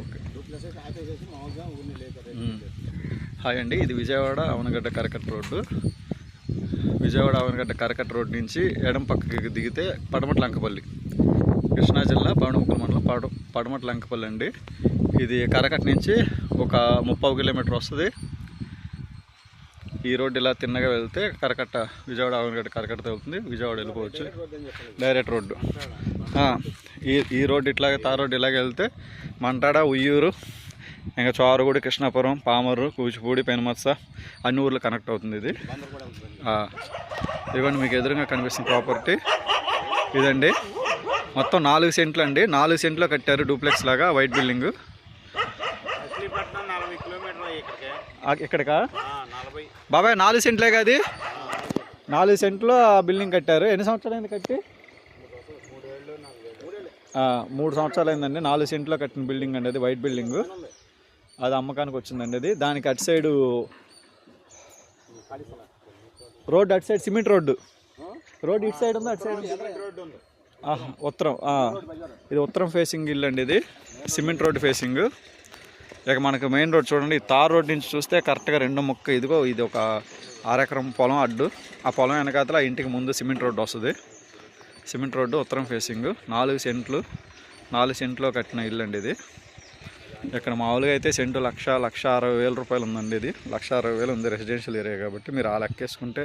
Okay. Hi అండి ఇది విజయవాడ అవనగడ్డ కరకట్ రోడ్డు. విజయవాడ అవనగడ్డ కరకట్ రోడ్ నుంచి ఎడం పక్కకి దిగితే పడమట లంకపల్లి. కృష్ణా జిల్లా పవనముక్కల మండలం పడ పడమట లంకపల్లి అండి. ఇది కరకట్ నుంచి ఒక ముప్పై కిలోమీటర్ వస్తుంది. ఈ రోడ్డు ఇలా తిన్నగా వెళ్తే కరకట్ట విజయవాడ ఆవునగడ్డ కరకట్ట అవుతుంది విజయవాడ వెళ్ళిపోవచ్చు. Direct road. ఈ ఈ రోడ్డు ఇట్లాగే తార్ రోడ్డు ఇలాగే వెళ్తే మంటాడ ఉయ్యూరు ఇంకా చోరగూడి కృష్ణాపురం పామరు కూచిపూడి పెనుమత్స అన్ని ఊర్లు కనెక్ట్ అవుతుంది ఇది. ఇవ్వండి ఇదిగోండి మీకు ఎదురుగా కనిపిస్తుంది ప్రాపర్టీ. ఇదండి. మొత్తం నాలుగు సెంట్లు అండి. నాలుగు సెంట్లో కట్టారు డూప్లెక్స్ లాగా వైట్ బిల్డింగ్. మచిలీపట్నం నలభై కిలోమీటర్లు ఇక్కడికి. ఇక్కడికా? నలభై. బాబాయ్ నాలుగు సెంట్లే కాదు. నాలుగు సెంట్లో ఆ బిల్డింగ్ కట్టారు. ఎన్ని సంవత్సరాలు అయింది కట్టి? మూడు సంవత్సరాలు అయిందండి. నాలుగు సెంట్లో కట్టిన బిల్డింగ్ అండి అది వైట్ బిల్డింగ్. అది అమ్మకానికి వచ్చిందండి అది. దానికి అటు సైడు రోడ్ అటు సైడ్ సిమెంట్ రోడ్డు. రోడ్ ఇటు సైడ్ ఉంది అటు సైడ్ రోడ్డు ఉత్తరం. ఇది ఉత్తరం ఫేసింగ్ ఇల్లు అండి ఇది. Cement road facing. ఇక మనకు మెయిన్ రోడ్ చూడండి తార్ రోడ్ నుంచి చూస్తే కరెక్ట్గా రెండు మొక్క ఇదిగో ఇది ఒక ఆరెకరం పొలం అడ్డు. ఆ పొలం వెనకాతల ఆ ఇంటికి ముందు సిమెంట్ రోడ్డు వస్తుంది. సిమెంట్ రోడ్డు ఉత్తరం ఫేసింగ్ నాలుగు సెంట్లు నాలుగు సెంట్లో కట్టిన ఇల్లు అండి ఇది. ఇక్కడ మామూలుగా అయితే సెంటు లక్ష లక్ష అరవై వేల రూపాయలు ఉందండి ఇది. లక్ష అరవై వేలు ఉంది రెసిడెన్షియల్ ఏరియా కాబట్టి మీరు ఆ లెక్కేసుకుంటే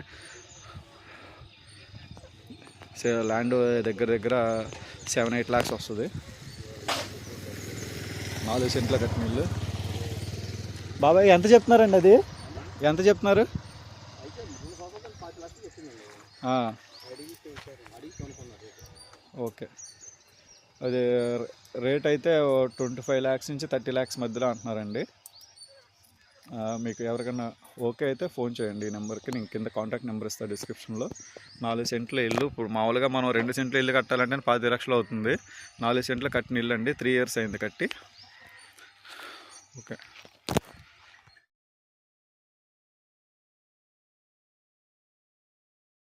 ల్యాండ్ దగ్గర దగ్గర సెవెన్ ఎయిట్ ల్యాక్స్ వస్తుంది. నాలుగు సెంట్ల కట్టిన ఇల్లు. బాబాయ్ ఎంత చెప్తున్నారండి అది? ఎంత చెప్తున్నారు? ఓకే. అది రేట్ అయితే ట్వంటీ ఫైవ్ ల్యాక్స్ నుంచి థర్టీ ల్యాక్స్ మధ్యలో అంటున్నారండి. మీకు ఎవరికైనా ఓకే అయితే ఫోన్ చేయండి. ఈ నెంబర్కి నేను కింద కాంటాక్ట్ నెంబర్ ఇస్తాను డిస్క్రిప్షన్లో. నాలుగు సెంట్ల ఇల్లు ఇప్పుడు మామూలుగా మనం రెండు సెంట్ల ఇల్లు కట్టాలంటే పది లక్షలు అవుతుంది. నాలుగు సెంట్లు కట్టిన ఇల్లు అండి. త్రీ ఇయర్స్ అయింది కట్టి. ఓకే.